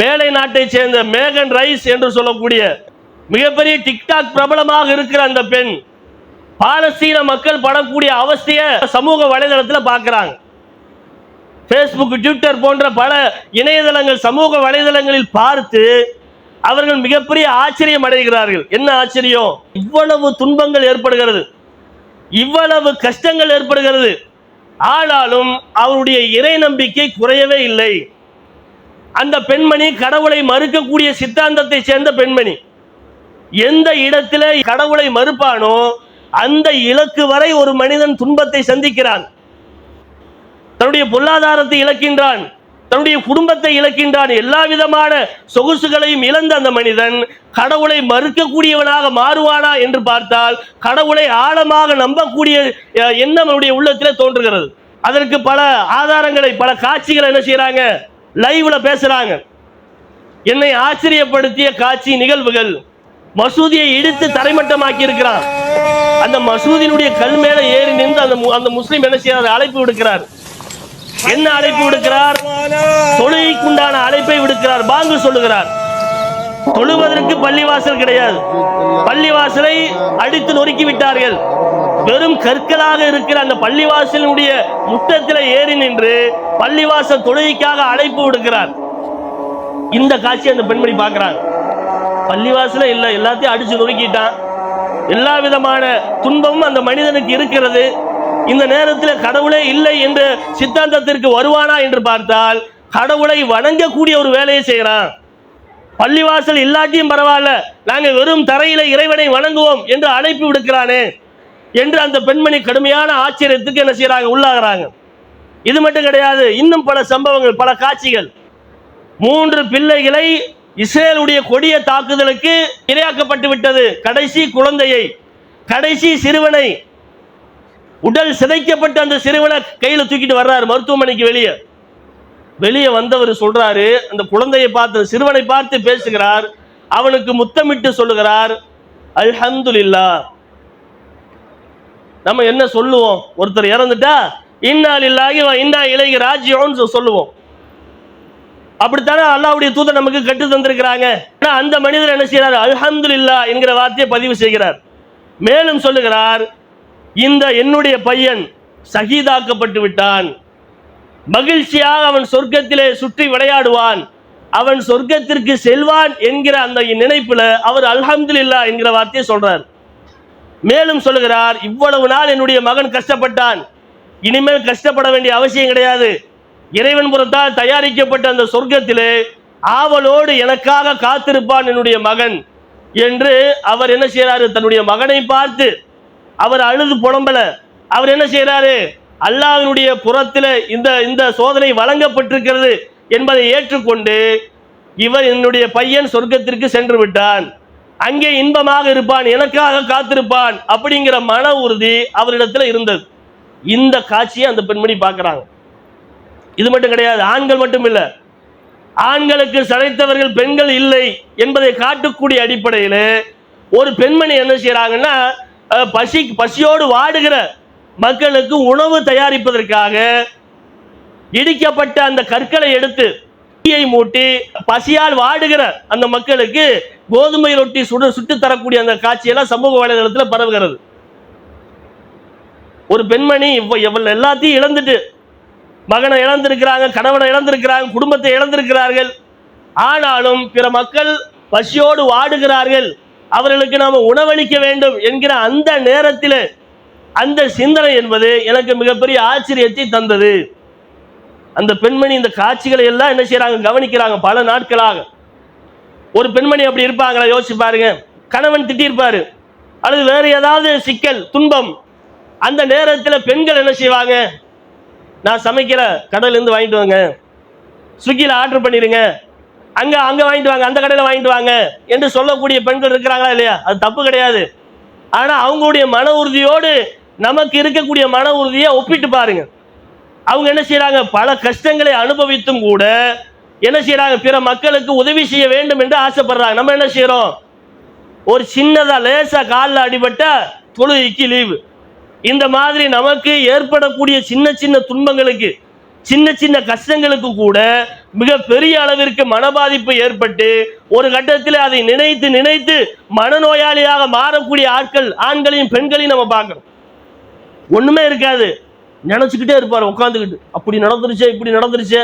மேலை நாட்டை சேர்ந்த மேகன் ரைஸ் என்று சொல்லக்கூடிய மிகப்பெரிய டிக்டாக் பிரபலமாக இருக்கிற அந்த பெண் பாலஸ்தீன மக்கள் படக்கூடிய அவஸ்தைய சமூக வலைதளத்தில் பார்க்குறாங்க ஃபேஸ்புக் ட்விட்டர் போன்ற பல இணையதளங்கள் சமூக வலைதளங்களில் பார்த்து அவர்கள் மிகப்பெரிய ஆச்சரியம் அடைகிறார்கள். என்ன ஆச்சரியம்? இவ்வளவு துன்பங்கள் ஏற்படுகிறது. இவ்வளவு கஷ்டங்கள் ஏற்படுகிறது. ஆனாலும் அவருடைய இறை நம்பிக்கை குறையவே இல்லை. அந்த பெண்மணி கடவுளை மறுக்கக்கூடிய சித்தாந்தத்தை சேர்ந்த பெண்மணி. எந்த இடத்துல கடவுளை மறுப்பானோ அந்த இலக்கு வரை ஒரு மனிதன் துன்பத்தை சந்திக்கிறான். தன்னுடைய பொருளாதாரத்தை இழக்கின்றான் தன்னுடைய குடும்பத்தை இழக்கின்றான் எல்லா விதமான சொகுசுகளையும் இழந்த அந்த மனிதன் கடவுளை மறுக்கக்கூடியவனாக மாறுவானா என்று பார்த்தால் கடவுளை ஆழமாக நம்பக்கூடிய எண்ணம் அவனுடைய உள்ளத்தில் தோன்றுகிறது. அதற்கு பல ஆதாரங்களை பல காட்சிகளை என்ன செய்கிறாங்க லைவ்ல பேசுறாங்க. என்னை ஆச்சரியப்படுத்திய காட்சி நிகழ்வுகள் மசூதியை இடித்து தரைமட்டமாக்கி இருக்கிறான் அந்த மசூதியினுடைய கல் மேல ஏறி நின்று அந்த மு- அந்த முஸ்லீம் என்ன செய்யறார் அழைப்பு விடுக்கிறார். என்ன அழைப்பு விடுக்கிறார்? தொழுகைக்குண்டான அழைப்பை விடுக்கிறார். பாங்கு சொல்லுகிறார். தொழுவதற்கு பள்ளிவாசல் கிடையாது. பள்ளிவாசலை அடித்து நொறுக்கி விட்டார்கள். வெறும் கற்களாக இருக்கிற அந்த பள்ளிவாசலினுடைய முத்தத்தில் ஏறி நின்று பள்ளிவாசல் தொழுகைக்காக அழைப்பு விடுக்கிறார். இந்த காட்சி அந்த பெண்மணி பார்க்கறாங்க. பள்ளிவாசல இல்ல எல்லாத்தையும் அடிச்சு நொறுக்கிட்டான். எல்லா விதமான துன்பமும் அந்த மனிதனுக்கு இருக்கிறது. இந்த நேரத்தில் கடவுளே இல்லை என்று சித்தாந்தத்திற்கு வருவானா என்று பார்த்தால் கடவுளை வணங்கக்கூடிய ஒரு வேலையை செய்கிறான். பள்ளிவாசல் இல்லாட்டியும் பரவாயில்ல நாங்கள் வெறும் தரையில இறைவனை வணங்குவோம் என்று அழைப்பு விடுக்கிறானே. என்று அந்த பெண்மணி கடுமையான ஆச்சரியத்துக்கு என்ன செய்யறாங்க உள்ளாகிறாங்க. இது மட்டும் கிடையாது இன்னும் பல சம்பவங்கள் பல காட்சிகள். மூன்று பிள்ளைகளை இஸ்ரேலுடைய கொடிய தாக்குதலுக்கு இரையாக்கப்பட்டு விட்டது. கடைசி குழந்தையை கடைசி சிறுவனை உடல் சிதைக்கப்பட்ட அந்த சிறுவனை கையில் தூக்கிட்டு வர்றாரு மருத்துவமனைக்கு வெளியே. வெளியே வந்தவர் சொல்றாரு அந்த குழந்தையை பார்த்து சிறுவனை பார்த்து பேசுகிறார் அவனுக்கு முத்தமிட்டு சொல்லுகிறார் அல்ஹந்துல்லா நம்ம என்ன சொல்லுவோம்? ஒருத்தர் இறந்துட்டா இன்னால் இல்லாகி இன்னா இலகி ராஜ்யம்னு சொல்லுவோம். அப்படித்தானே அல்லாவுடைய தூதர் நமக்கு கட்டு தந்திருக்கிறாங்க. ஆனால் அந்த மனிதர் என்ன செய்யறார் அல்ஹம்துலில்லா என்கிற வார்த்தையை பதிவு செய்கிறார். மேலும் சொல்லுகிறார் இந்த என்னுடைய பையன் சகிதாக்கப்பட்டு விட்டான். மகிழ்ச்சியாக அவன் சொர்க்கத்திலே சுற்றி விளையாடுவான். அவன் சொர்க்கத்திற்கு செல்வான் என்கிற அந்த நினைப்புல அவர் அல்ஹம்துலில்லா என்கிற வார்த்தையை சொல்றார். மேலும் சொல்லுகிறார் இவ்வளவு நாள் என்னுடைய மகன் கஷ்டப்பட்டான். இனிமேல் கஷ்டப்பட வேண்டிய அவசியம் கிடையாது. இறைவன் புறத்தால் தயாரிக்கப்பட்ட அந்த சொர்க்கத்திலே ஆவலோடு எனக்காக காத்திருப்பான் என்னுடைய மகன். என்று அவர் என்ன செய்யறாரு தன்னுடைய மகனை பார்த்து அவர் அழுது புலம்பல. அவர் என்ன செய்யறாரு அல்லாவினுடைய புறத்தில் இந்த இந்த சோதனை வழங்கப்பட்டிருக்கிறது என்பதை ஏற்றுக்கொண்டு இவர் என்னுடைய பையன் சொர்க்கத்திற்கு சென்று விட்டான். அங்கே இன்பமாக இருப்பான் எனக்காக காத்திருப்பான் அப்படிங்கிற மன உறுதி அவரிடத்துல இருந்தது. இந்த காட்சியை அந்த பெண்மணி பார்க்குறாங்க. இது மட்டும் கிடையாது ஆண்கள் மட்டும் இல்ல. ஆண்களுக்கு சளைத்தவர்கள் பெண்கள் இல்லை என்பதை காட்டக்கூடிய அடிப்படையில் ஒரு பெண்மணி என்ன செய்றாங்கன்னா பசி பசியோடு வாடுகிற மக்களுக்கு உணவு தயாரிப்பதற்காக இடிக்கப்பட்ட அந்த கற்களை எடுத்து தீயை மூட்டி பசியால் வாடுகிற அந்த மக்களுக்கு கோதுமை ரொட்டி சுடு சுட்டு தரக்கூடிய அந்த காட்சியெல்லாம் சமூக வலைதளத்தில் பரவுகிறது. ஒரு பெண்மணி இவ்வளவு எல்லாத்தையும் இழந்துட்டு மகனை இழந்திருக்கிறாங்க கணவனை இழந்திருக்கிறாங்க குடும்பத்தை இழந்திருக்கிறார்கள். ஆனாலும் பிற மக்கள் பசியோடு வாடுகிறார்கள். அவர்களுக்கு நாம உணவளிக்க வேண்டும் என்கிற அந்த நேரத்தில் அந்த சிந்தனை என்பது எனக்கு மிகப்பெரிய ஆச்சரியத்தை தந்தது. அந்த பெண்மணி இந்த காட்சிகளை எல்லாம் என்ன செய்கிறாங்க கவனிக்கிறாங்க. பல நாட்களாக. ஒரு பெண்மணி அப்படி இருப்பாங்களா? யோசிச்சு பாருங்க. கணவன் திட்டிருப்பாரு அல்லது வேறு ஏதாவது சிக்கல் துன்பம். அந்த நேரத்தில் பெண்கள் என்ன செய்வாங்க? நான் சமைக்கிற கடையிலேருந்து வாங்கிட்டு வாங்க. ஸ்விக்கியில் ஆர்டர் பண்ணிடுங்க. அங்கே அங்கே வாங்கிட்டு வாங்க. அந்த கடையில் வாங்கிட்டு வாங்க என்று சொல்லக்கூடிய பெண்கள் இருக்கிறாங்களா இல்லையா? அது தப்பு கிடையாது. ஆனால் அவங்களுடைய மன உறுதியோடு நமக்கு இருக்கக்கூடிய மன உறுதியை ஒப்பிட்டு பாருங்கள் அவங்க என்ன செய்கிறாங்க பல கஷ்டங்களை அனுபவித்தும் கூட என்ன செய்கிறாங்க பிற மக்களுக்கு உதவி செய்ய வேண்டும் என்று ஆசைப்படுறாங்க. நம்ம என்ன செய்கிறோம் ஒரு சின்னதாக லேசாக காலில் அடிபட்ட தொழுகைக்கு லீவு இந்த மாதிரி நமக்கு ஏற்படக்கூடிய சின்ன சின்ன துன்பங்களுக்கு சின்ன சின்ன கஷ்டங்களுக்கு கூட மிக பெரிய அளவிற்கு மனபாதிப்பு ஏற்பட்டு ஒரு கட்டத்தில் அதை நினைத்து நினைத்து மனநோயாளியாக மாறக்கூடிய ஆட்கள் ஆண்களையும் பெண்களையும் நம்ம பார்க்கணும் ஒண்ணுமே இருக்காது. நினச்சிக்கிட்டே இருப்பார் உட்காந்துக்கிட்டு அப்படி நடந்துருச்சே இப்படி நடந்துருச்சே.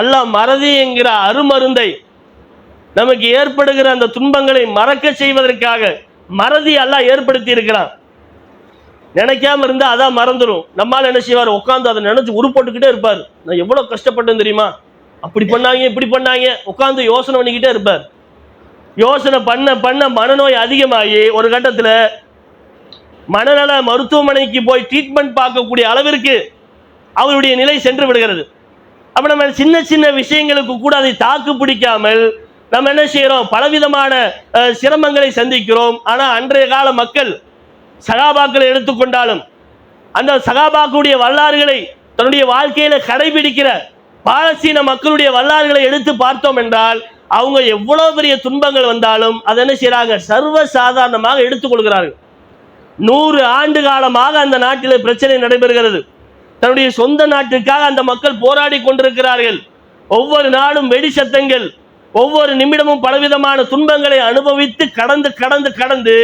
அல்ல மறதி என்கிற அருமருந்தை நமக்கு ஏற்படுகிற அந்த துன்பங்களை மறக்க செய்வதற்காக மறதி எல்லாம் ஏற்படுத்தி இருக்கிறான் நினைக்காம இருந்தா அதான் மறந்துடும் நம்மால என்ன செய்வார்? உட்காந்து அதை நினைச்சு உருப்போட்டுக்கிட்டே இருப்பார். நான் எவ்வளவு கஷ்டப்பட்டேன் தெரியுமா? அப்படி பண்ணாங்க இப்படி பண்ணாங்க. உட்காந்து யோசனை பண்ணிக்கிட்டே இருப்பார். யோசனை பண்ண பண்ண மனநோய் அதிகமாகி ஒரு கட்டத்தில் மனநல மருத்துவமனைக்கு போய் ட்ரீட்மெண்ட் பார்க்கக்கூடிய அளவிற்கு அவருடைய நிலை சென்று விடுகிறது. அப்ப நம்ம சின்ன சின்ன விஷயங்களுக்கு கூட அதை தாக்கு பிடிக்காமல் நம்ம என்ன செய்கிறோம் பலவிதமான சிரமங்களை சந்திக்கிறோம். ஆனால் அன்றைய கால மக்கள் சகாபாக்களை எடுத்துக்கொண்டாலும் அந்த சகாபாக்களுடைய வரலாறுகளை தன்னுடைய வாழ்க்கையில கடைபிடிக்கிற பாலஸ்தீன மக்களுடைய வரலாறுகளை எடுத்து பார்த்தோம் என்றால் அவங்க எவ்வளவு பெரிய துன்பங்கள் வந்தாலும் அதை என்ன செய்கிறாங்க சர்வ சாதாரணமாக எடுத்துக்கொள்கிறார்கள். நூறு ஆண்டு காலமாக அந்த நாட்டில் பிரச்சனை நடைபெறுகிறது. தன்னுடைய சொந்த நாட்டிற்காக அந்த மக்கள் போராடி கொண்டிருக்கிறார்கள். ஒவ்வொரு நாளும் வெடி சத்தங்கள் ஒவ்வொரு நிமிடமும் பலவிதமான துன்பங்களை அனுபவித்து கடந்து கடந்து கடந்து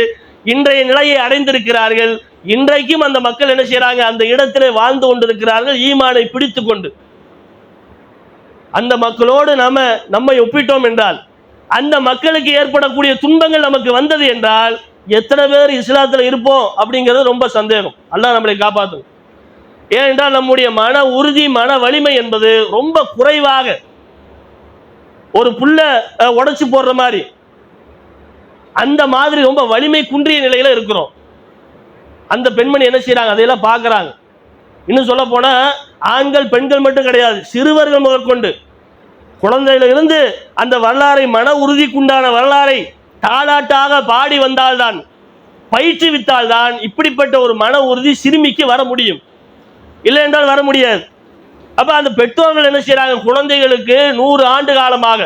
இன்றைய நிலையை அடைந்திருக்கிறார்கள். இன்றைக்கும் அந்த மக்கள் என்ன செய்யறாங்க அந்த இடத்திலே வாழ்ந்து கொண்டிருக்கிறார்கள் ஈமானை பிடித்து கொண்டு. அந்த மக்களோடு நாம நம்மை ஒப்பிட்டோம் என்றால் அந்த மக்களுக்கு ஏற்படக்கூடிய துன்பங்கள் நமக்கு வந்தது என்றால் எத்தனை பேர் இஸ்லாத்தில் இருப்போம் அப்படிங்கிறது ரொம்ப சந்தேகம். அல்லாஹ் நம்மளை காப்பாற்றும் ஏனென்றால் நம்முடைய மன உறுதி மன வலிமை என்பது ரொம்ப குறைவாக ஒரு புல்ல உடச்சி போடுற மாதிரி. அந்த மாதிரி ரொம்ப வலிமை குன்றிய நிலையில இருக்கிறோம். அந்த பெண்மணி என்ன செய்கிறாங்க அதையெல்லாம் பார்க்குறாங்க. இன்னும் சொல்ல போனா ஆண்கள் பெண்கள் மட்டும் கிடையாது சிறுவர்கள் முதற்கொண்டு. குழந்தையிலிருந்து அந்த வரலாறை மன உறுதிக்குண்டான வரலாறை தாலாட்டாக பாடி வந்தால்தான் பயிற்றுவித்தால்தான் இப்படிப்பட்ட ஒரு மன உறுதி சிறுமிக்கு வர முடியும். இல்லை என்றால் வர முடியாது. அப்ப அந்த பெற்றோர்கள் என்ன செய்கிறாங்க குழந்தைகளுக்கு நூறு ஆண்டு காலமாக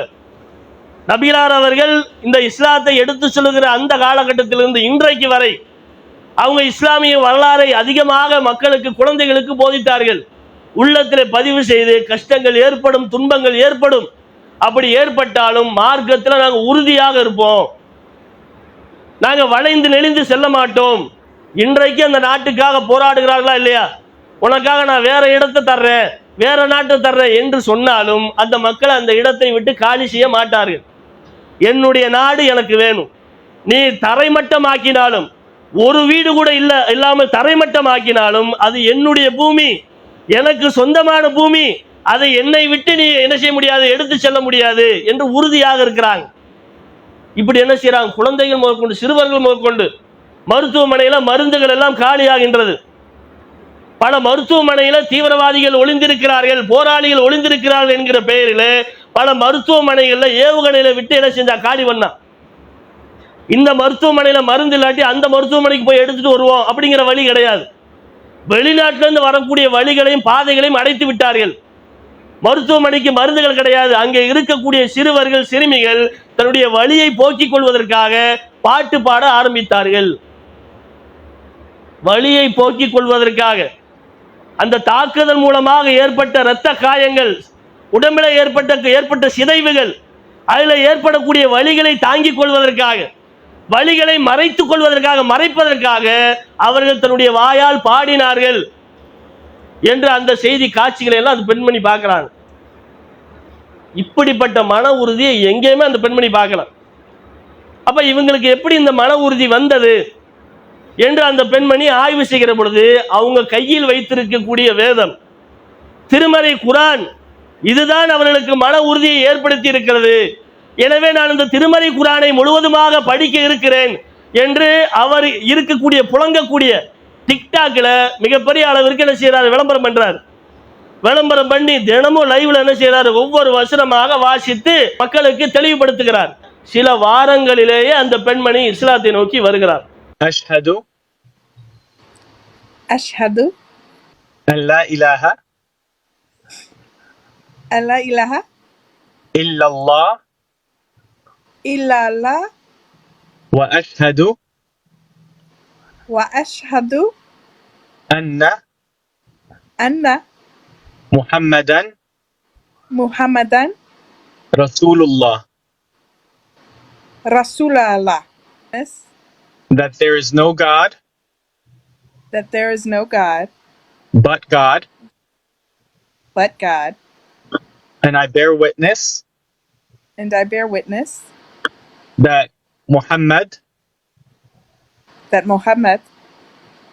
நபிலார் அவர்கள் இந்த இஸ்லாத்தை எடுத்து சொல்லுகிற அந்த காலகட்டத்திலிருந்து இன்றைக்கு வரை அவங்க இஸ்லாமிய வரலாறை அதிகமாக மக்களுக்கு குழந்தைகளுக்கு போதித்தார்கள். உள்ளத்தில் பதிவு செய்து கஷ்டங்கள் ஏற்படும் துன்பங்கள் ஏற்படும். அப்படி ஏற்பட்டாலும் மார்க்கத்தில் நாங்கள் உறுதியாக இருப்போம். நாங்கள் வளைந்து நெளிந்து செல்ல மாட்டோம். இன்றைக்கு அந்த நாட்டுக்காக போராடுகிறார்களா இல்லையா? உனக்காக நான் வேற இடத்தை தர்றேன் வேற நாட்டை தர்றேன் என்று சொன்னாலும் அந்த மக்கள் அந்த இடத்தை விட்டு காலி செய்ய மாட்டார்கள். என்னுடைய நாடு எனக்கு வேணும். நீ தரைமட்டமாக்கினாலும் ஒரு வீடு கூட இல்ல இல்லாமல் தரைமட்டமாக்கினாலும் அது என்னுடைய பூமி எனக்கு சொந்தமான பூமி அதை என்னை விட்டு நீ என்ன செய்ய முடியாது எடுத்து செல்ல முடியாது என்று உறுதியாக இருக்கிறாங்க இப்படி என்ன செய்கிறாங்க குழந்தைகள் முதற்கொண்டு சிறுவர்கள் முதற்கொண்டு மருத்துவமனையில் மருந்துகள் எல்லாம் காலியாகின்றது. பல மருத்துவமனையில் தீவிரவாதிகள் ஒளிந்திருக்கிறார்கள் போராளிகள் ஒளிந்திருக்கிறார்கள் என்கிற பெயரில் பல மருத்துவமனைகளில் ஏவுகணையில் விட்டு என்ன செஞ்சா? காலி பண்ணா. இந்த மருத்துவமனையில் மருந்து இல்லாட்டி அந்த மருத்துவமனைக்கு போய் எடுத்துட்டு வருவோம் அப்படிங்கிற வழி கிடையாது. வெளிநாட்டிலேருந்து வரக்கூடிய வழிகளையும் பாதைகளையும் அடைத்து விட்டார்கள். மருத்துவமனைக்கு மருந்துகள் கிடையாது. அங்கே இருக்கக்கூடிய சிறுவர்கள் சிறுமிகள் தன்னுடைய வழியை போக்கிக் கொள்வதற்காக பாட்டு பாட ஆரம்பித்தார்கள். வழியை போக்கிக் கொள்வதற்காக. அந்த தாக்குதல் மூலமாக ஏற்பட்ட இரத்த காயங்கள் உடம்பில் ஏற்பட்ட ஏற்பட்ட சிதைவுகள் அதில் ஏற்படக்கூடிய வழிகளை தாங்கிக் கொள்வதற்காக வழிகளை மறைத்துக் கொள்வதற்காக மறைப்பதற்காக அவர்கள் தன்னுடைய வாயால் பாடினார்கள். என்று அந்த செய்தி காட்சிகளை எல்லாம் அந்த பெண்மணி பார்க்குறாங்க. இப்படிப்பட்ட மன உறுதியை எங்கேயுமே அந்த பெண்மணி பார்க்கல. அப்ப இவங்களுக்கு எப்படி இந்த மன உறுதி வந்தது என்று அந்த பெண்மணி ஆய்வு செய்கிற பொழுது அவங்க கையில் வைத்திருக்கக்கூடிய வேதம் திருமறை குரான் இதுதான் அவர்களுக்கு மன உறுதியை ஏற்படுத்தி இருக்கிறது. எனவே நான் இந்த திருமறை குரானை முழுவதுமாக படிக்க இருக்கிறேன் என்று அவர் இருக்கக்கூடிய புழங்கக்கூடிய டிக்டாக்ல மிகப்பெரிய அளவிற்கு என்ன செய்யறாரு விளம்பரம் பண்றாரு விளம்பரம் பண்ணி தினமும் லைவ்ல என்ன செய்யறாரு ஒவ்வொரு வசனமாக வாசித்து மக்களுக்கு தெளிவுபடுத்துகிறார் சில வாரங்களிலேயே அந்த பெண்மணி இஸ்லாத்தை நோக்கி வருகிறார் أشهد أشهد أن لا إله أن لا إله إلا الله إلا الله وأشهد وأشهد أن أن Muhammadan Muhammadan Rasulullah. Rasulallah. Yes, That there is no God That there is no God but God, but God, and I bear witness and I bear witness that Muhammad that Muhammad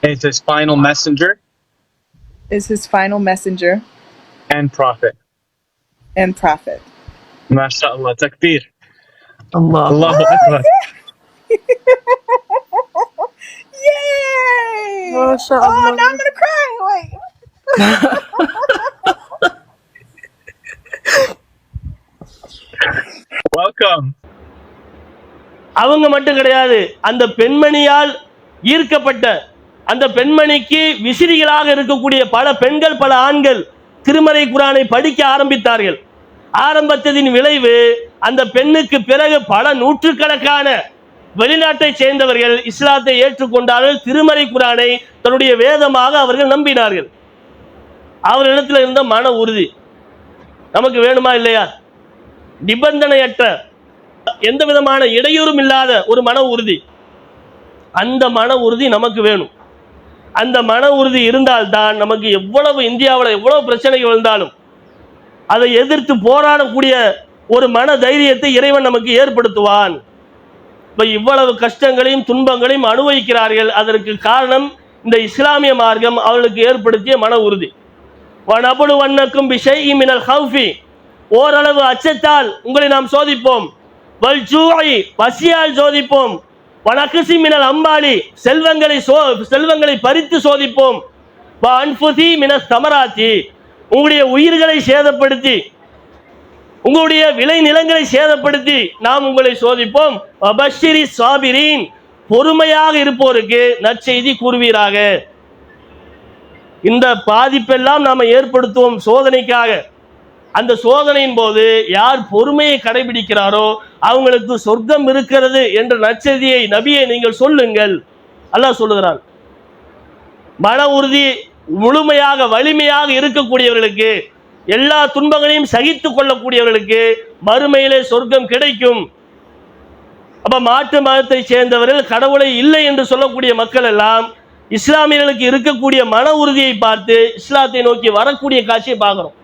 is his final messenger is his final messenger and prophet. and prophet. MashaAllah. Takbir. Allah Allahu Akbar. Yay! Masha Oh, Allah. now I'm gonna cry. Wait. Welcome. அவங்க மட்டும் கிடையாது அந்த பெண்மணியால் ஈர்க்கப்பட்ட அந்த பெண்மணிக்கு விசிறிகளாக இருக்கக்கூடிய பல பெண்கள் பல ஆண்கள் திருமறை குரானை படிக்க ஆரம்பித்தார்கள். ஆரம்பித்ததின் விளைவு அந்த பெண்ணுக்கு பிறகு பல நூற்றுக்கணக்கான வெளிநாட்டை சேர்ந்தவர்கள் இஸ்லாத்தை ஏற்றுக்கொண்டார்கள் திருமறை குரானை தன்னுடைய வேதமாக அவர்கள் நம்பினார்கள். அவர்களிடத்தில் இருந்த மன உறுதி நமக்கு வேணுமா இல்லையா? நிபந்தனையற்ற எந்த விதமான இடையூறும் இல்லாத ஒரு மன உறுதி. அந்த மன உறுதி நமக்கு வேணும். அந்த மன உறுதி இருந்தால்தான் நமக்கு எவ்வளவு இந்தியாவில் எவ்வளவு பிரச்சனைகள் வந்தாலும் அதை எதிர்த்து போராடக்கூடிய ஒரு மன தைரியத்தை இறைவன் நமக்கு ஏற்படுத்துவான். இப்போ இவ்வளவு கஷ்டங்களையும் துன்பங்களையும் அனுபவிக்கிறார்கள். அதற்கு காரணம் இந்த இஸ்லாமிய மார்க்கம் அவர்களுக்கு ஏற்படுத்திய மன உறுதி. வனபடு வண்ணக்கும் பிஷை மினல் ஹவுஃபி. ஓரளவு அச்சத்தால் உங்களை நாம் சோதிப்போம். வல் பசியால் சோதிப்போம். வனக்குசி மினல் அம்பாலி செல்வங்களை சோ செல்வங்களை பறித்து சோதிப்போம். வ மின தமராத்தி உங்களுடைய உயிர்களை சேதப்படுத்தி உங்களுடைய விளை நிலங்களை சேதப்படுத்தி நாம் உங்களை சோதிப்போம். அபஷிரி சாபிரின் பொறுமையாக இருப்போருக்கு நற்செய்தி கூறுவீராக. இந்த பாதிப்பெல்லாம் நாம் ஏற்படுத்துவோம் சோதனைக்காக. அந்த சோதனையின் போது யார் பொறுமையை கடைபிடிக்கிறாரோ அவங்களுக்கு சொர்க்கம் இருக்கிறது என்ற நச்செய்தியை நபியை நீங்கள் சொல்லுங்கள். அல்லாஹ் சொல்லுகிறான். மன உறுதி முழுமையாக வலிமையாக இருக்கக்கூடியவர்களுக்கு எல்லா துன்பங்களையும் சகித்து கொள்ளக்கூடியவர்களுக்கு மறுமையிலே சொர்க்கம் கிடைக்கும். அப்ப மாட்டு மதத்தை சேர்ந்தவர்கள் கடவுளை இல்லை என்று சொல்லக்கூடிய மக்கள் எல்லாம் இஸ்லாமியர்களுக்கு இருக்கக்கூடிய மன உறுதியை பார்த்து இஸ்லாத்தை நோக்கி வரக்கூடிய காட்சியை பார்க்குறோம்.